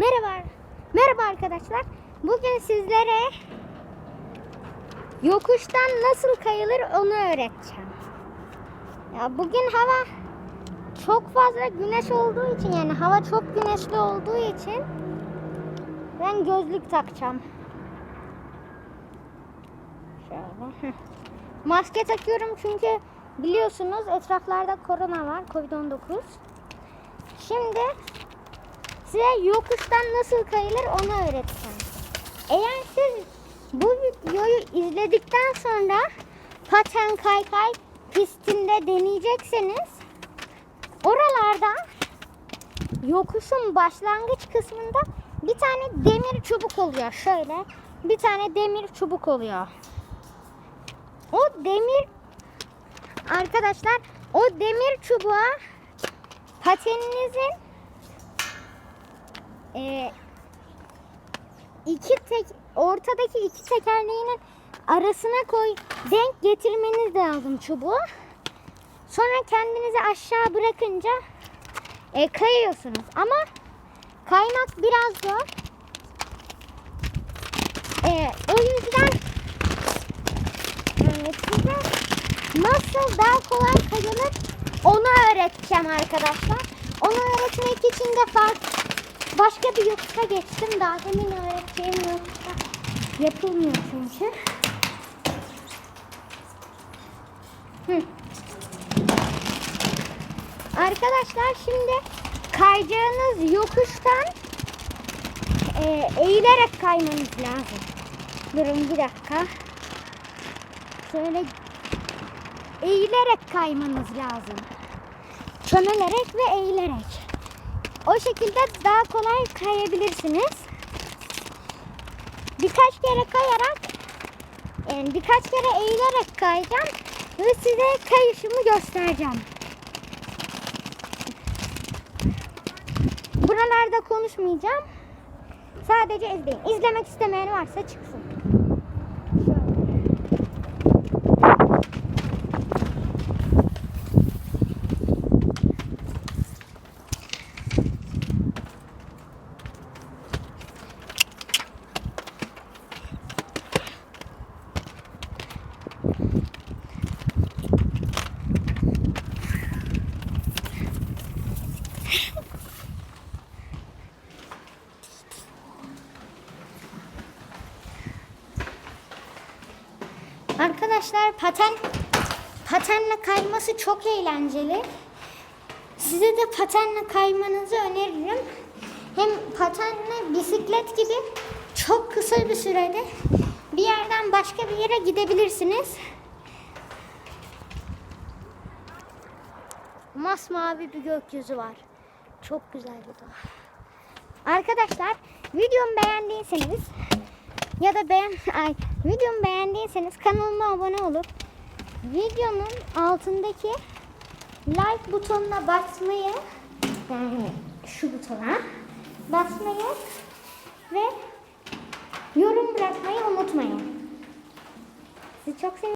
Merhaba. Merhaba arkadaşlar. Bugün sizlere yokuştan nasıl kayılır onu öğreteceğim. Ya bugün hava çok fazla güneş olduğu için yani hava çok güneşli olduğu için ben gözlük takacağım. Şöyle. Maske takıyorum çünkü biliyorsunuz etraflarda korona var, Covid-19. Şimdi size yokuştan nasıl kayılır onu öğreteceğim. Eğer siz bu videoyu izledikten sonra paten kaykay pistinde deneyecekseniz oralarda yokuşun başlangıç kısmında bir tane demir çubuk oluyor. Şöyle bir tane demir çubuk oluyor. O demir arkadaşlar o demir çubuğa pateninizin e, iki tek ortadaki iki tekerleğinin arasına koy denk getirmeniz lazım çubuğu. Sonra kendinizi aşağı bırakınca e, kayıyorsunuz. Ama kaymak biraz zor. E, o yüzden e, size nasıl daha kolay kayılır onu öğreteceğim arkadaşlar. Onu öğretmek için de farklı başka bir yokuşa geçtim. Daha demin öğreteceğim yokuşta yapılmıyor çünkü. Hı. Arkadaşlar şimdi kayacağınız yokuştan e, eğilerek kaymanız lazım. Durun bir dakika. Şöyle eğilerek kaymanız lazım. Çömelerek ve eğilerek. O şekilde daha kolay kayabilirsiniz. Birkaç kere kayarak, yani birkaç kere eğilerek kayacağım ve size kayışımı göstereceğim. Buralarda konuşmayacağım. Sadece izleyin. İzlemek istemeyen varsa çıksın. Arkadaşlar paten patenle kayması çok eğlenceli. Size de patenle kaymanızı öneririm. Hem patenle bisiklet gibi çok kısa bir sürede bir yerden başka bir yere gidebilirsiniz. Masmavi bir gökyüzü var. Çok güzel bir doğa. Arkadaşlar videomu beğendiyseniz ya da beğen ay, videomu beğendiyseniz kanalıma abone olup videomun altındaki like butonuna basmayı yani şu butona basmayı ve yorum bırakmayı unutmayın. Sizi çok seviyorum.